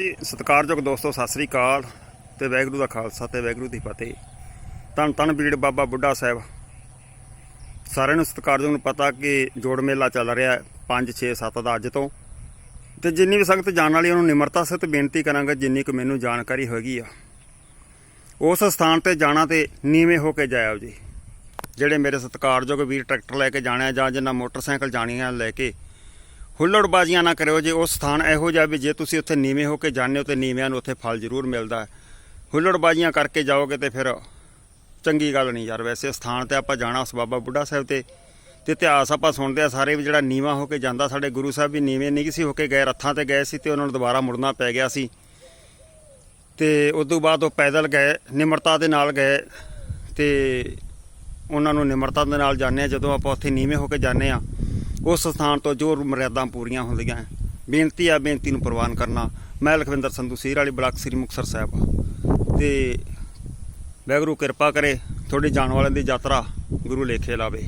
ਜੀ, ਸਤਿਕਾਰਯੋਗ ਦੋਸਤੋ, ਸਤਿ ਸ੍ਰੀ ਅਕਾਲ ਤੇ ਵੈਗਰੂ ਦਾ ਖਾਲਸਾ ਤੇ ਵੈਗਰੂ ਦੀ ਫਤਿਹ। ਧੰਨ ਧੰਨ ਬੀੜ ਬਾਬਾ ਬੁੱਢਾ ਸਾਹਿਬ। ਸਾਰਿਆਂ ਨੂੰ ਸਤਿਕਾਰਯੋਗ ਨੂੰ ਪਤਾ ਕਿ ਜੋੜ ਮੇਲਾ ਚੱਲ ਰਿਹਾ 5 6 7 ਦਾ ਅੱਜ ਤੋਂ। ਤੇ ਜਿੰਨੀ ਵੀ ਸੰਗਤ ਜਾਣ ਵਾਲੀ ਉਹਨੂੰ ਨਿਮਰਤਾ ਸਹਿਤ ਬੇਨਤੀ ਕਰਾਂਗਾ, ਜਿੰਨੀ ਕੁ ਮੈਨੂੰ ਜਾਣਕਾਰੀ ਹੈਗੀ ਆ। ਉਸ ਸਥਾਨ ਤੇ ਜਾਣਾ ਤੇ ਨੀਵੇਂ ਹੋ ਕੇ ਜਾਇਓ ਜੀ। ਜਿਹੜੇ ਮੇਰੇ ਸਤਿਕਾਰਯੋਗ ਵੀਰ ਟਰੈਕਟਰ ਲੈ ਕੇ ਜਾਣਾ ਜਾਂ ਜਿੰਨਾ ਮੋਟਰਸਾਈਕਲ ਜਾਣੀਆਂ ਲੈ ਕੇ ਹੁੱਲੜਬਾਜ਼ੀਆਂ ਨਾ ਕਰਿਓ ਜੇ, ਉਹ ਸਥਾਨ ਇਹੋ ਜਿਹਾ ਵੀ ਜੇ ਤੁਸੀਂ ਉੱਥੇ ਨੀਵੇਂ ਹੋ ਕੇ ਜਾਂਦੇ ਹੋ ਤੇ ਨੀਵਿਆਂ ਨੂੰ ਉੱਥੇ ਫਲ ਜ਼ਰੂਰ ਮਿਲਦਾ ਹੁੱਲੜਬਾਜ਼ੀਆਂ ਕਰਕੇ ਜਾਓਗੇ ਤੇ ਫਿਰ ਚੰਗੀ ਗੱਲ ਨਹੀਂ ਯਾਰ, ਵੈਸੇ ਸਥਾਨ ਤੇ ਆਪਾਂ ਜਾਣਾ ਉਸ ਬਾਬਾ ਬੁੱਢਾ ਸਾਹਿਬ ਤੇ ਤੇ ਇਤਿਹਾਸ ਆਪਾਂ ਸੁਣਦੇ ਆ ਸਾਰੇ ਵੀ ਜਿਹੜਾ ਨੀਵਾਂ ਹੋ ਕੇ ਜਾਂਦਾ, ਸਾਡੇ ਗੁਰੂ ਸਾਹਿਬ ਵੀ ਨੀਵੇਂ ਨਹੀਂ ਸੀ ਹੋ ਕੇ ਗਏ, ਰੱਥਾਂ ਤੇ ਗਏ ਸੀ ਤੇ ਉਹਨਾਂ ਨੂੰ ਦੁਬਾਰਾ ਮੁੜਨਾ ਪੈ ਗਿਆ ਸੀ। ਤੇ ਉਸ ਤੋਂ ਬਾਅਦ ਉਹ ਪੈਦਲ ਗਏ, ਨਿਮਰਤਾ ਦੇ ਨਾਲ ਗਏ, ਤੇ ਉਹਨਾਂ ਨੂੰ ਨਿਮਰਤਾ ਦੇ ਨਾਲ ਜਾਂਦੇ ਆ, ਜਦੋਂ ਆਪਾਂ ਉੱਥੇ ਨੀਵੇਂ ਹੋ ਕੇ ਜਾਂਦੇ ਆ। ਉਸ ਸਥਾਨ ਤੋਂ ਜੋ ਮਰਿਆਦਾ ਪੂਰੀਆਂ ਹੁੰਦੀਆਂ ਬੇਨਤੀ ਆ, ਬੇਨਤੀ ਨੂੰ ਪ੍ਰਵਾਨ ਕਰਨਾ। ਮੈਂ ਲਖਵਿੰਦਰ ਸੰਧੂ ਸੀਰ ਵਾਲੀ ਬਲਾਕ ਸ੍ਰੀ ਮੁਕਤਸਰ ਸਾਹਿਬ ਤੇ ਵੈਗਰੂ ਕਿਰਪਾ ਕਰੇ ਤੁਹਾਡੀ ਜਾਣ ਵਾਲਿਆਂ ਦੀ ਯਾਤਰਾ ਗੁਰੂ ਲੇਖੇ ਲਾਵੇ।